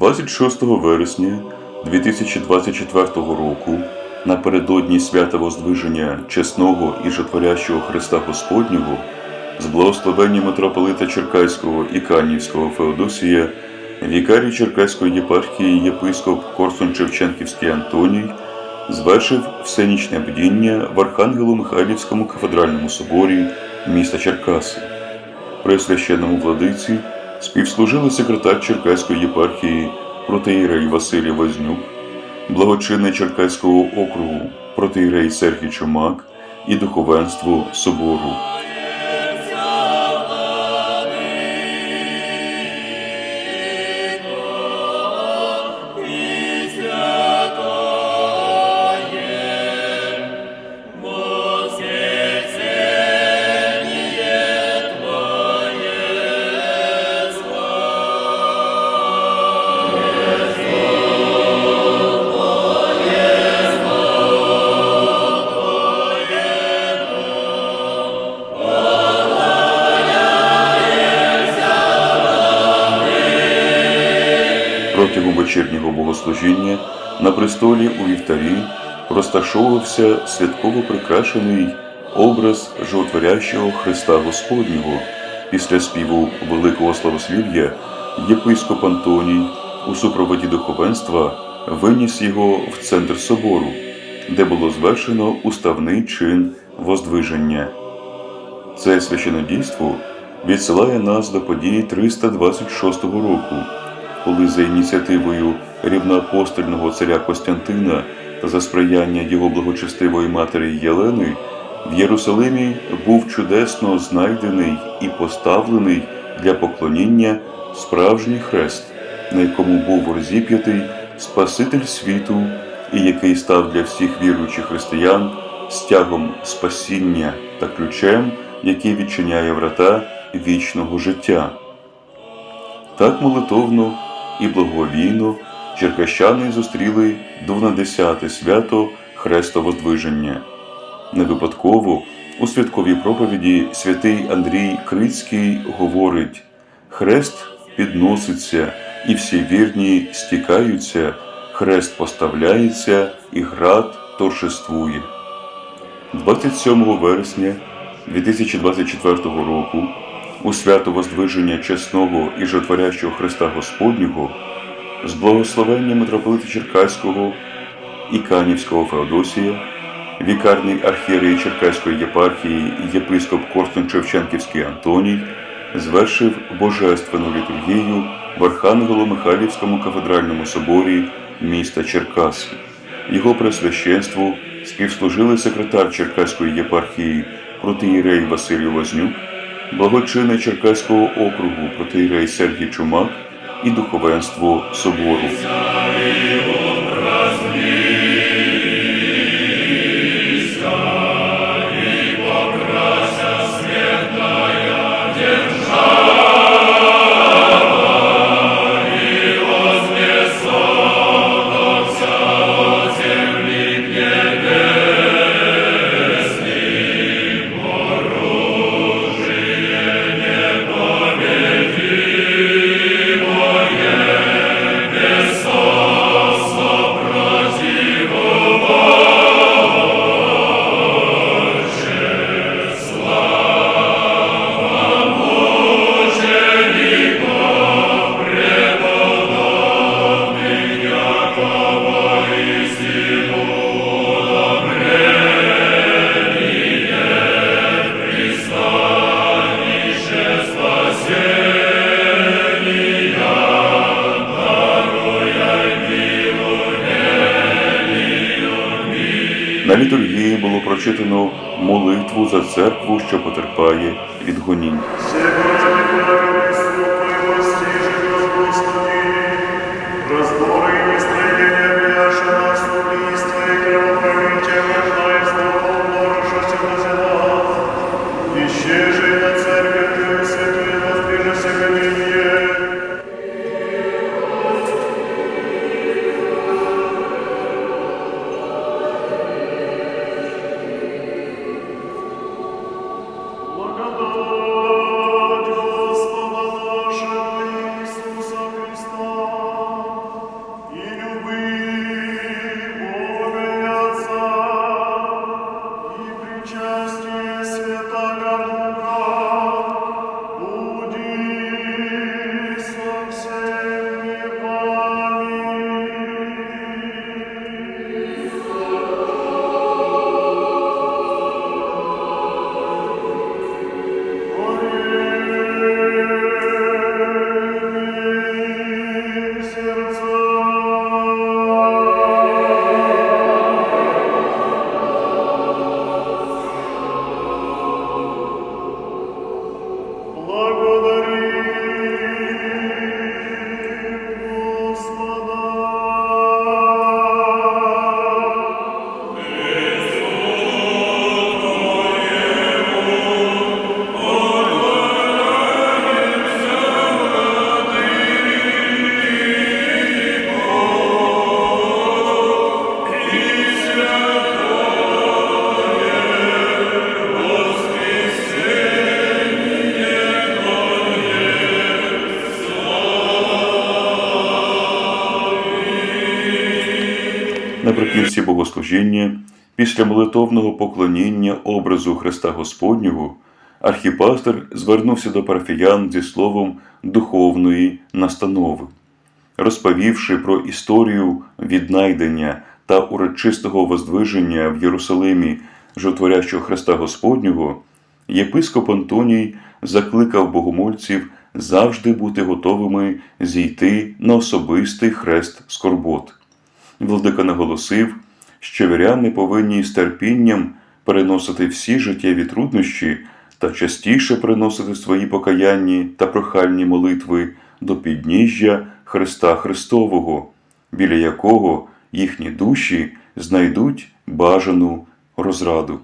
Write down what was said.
26 вересня 2024 року, напередодні свята Воздвиження чесного і жотворящого Христа Господнього, з благословення митрополита Черкаського і Канівського Феодосія, вікарій Черкаської єпархії єпископ Корсун Шевченківський Антоній звершив всенічне бдіння в Архангело-Михайлівському кафедральному соборі міста Черкаси. При священному владиці співслужили секретар Черкаської єпархії протеїрей Василій Вознюк, благочинний Черкаського округу протеїрей Сергій Чумак і духовенство собору. Протягом вечірнього богослужіння на престолі у вівтарі розташовувався святково прикрашений образ животворящого Христа Господнього. Після співу великого славослів'я єпископ Антоній у супроводі духовенства виніс його в центр собору, де було звершено уставний чин воздвиження. Це священодійство відсилає нас до події 326 року, коли за ініціативою рівноапостольного царя Костянтина та за сприяння його благочестивої матері Єлени в Єрусалимі був чудесно знайдений і поставлений для поклоніння справжній хрест, на якому був розіп'ятий Спаситель світу, і який став для всіх віруючих християн стягом спасіння та ключем, який відчиняє врата вічного життя. Так молитовно і благовійно черкащани зустріли 12 свято Хрестовоздвиження. Не випадково у святковій проповіді святий Андрій Крицький говорить: Хрест підноситься, і всі вірні стікаються, хрест поставляється, і град торжествує. 27 вересня 2024 року у свято Воздвиження чесного і жотворящого Христа Господнього з благословення митрополита Черкаського і Канівського Феодосія, вікарний архієрей Черкаської єпархії єпископ Корстун Шевченківський Антоній звершив божественну літургію в Архангело-Михайлівському кафедральному соборі міста Черкаси. Його пресвященству співслужили секретар Черкаської єпархії протиєрей Василій Вознюк, благочинний Черкаського округу протирей Сергій Чумак і духовенство собору. На літургії було прочитано молитву за церкву, що потерпає від гонінь. Наприкінці богослужіння, після молитовного поклоніння образу Христа Господнього, архіпастер звернувся до парафіян зі словом духовної настанови. Розповівши про історію віднайдення та урочистого воздвиження в Єрусалимі жотворящого Христа Господнього, єпископ Антоній закликав богомольців завжди бути готовими зійти на особистий хрест скорбот. Владика наголосив, що віряни повинні з терпінням переносити всі життєві труднощі та частіше приносити свої покаянні та прохальні молитви до підніжжя Христа Христового, біля якого їхні душі знайдуть бажану розраду.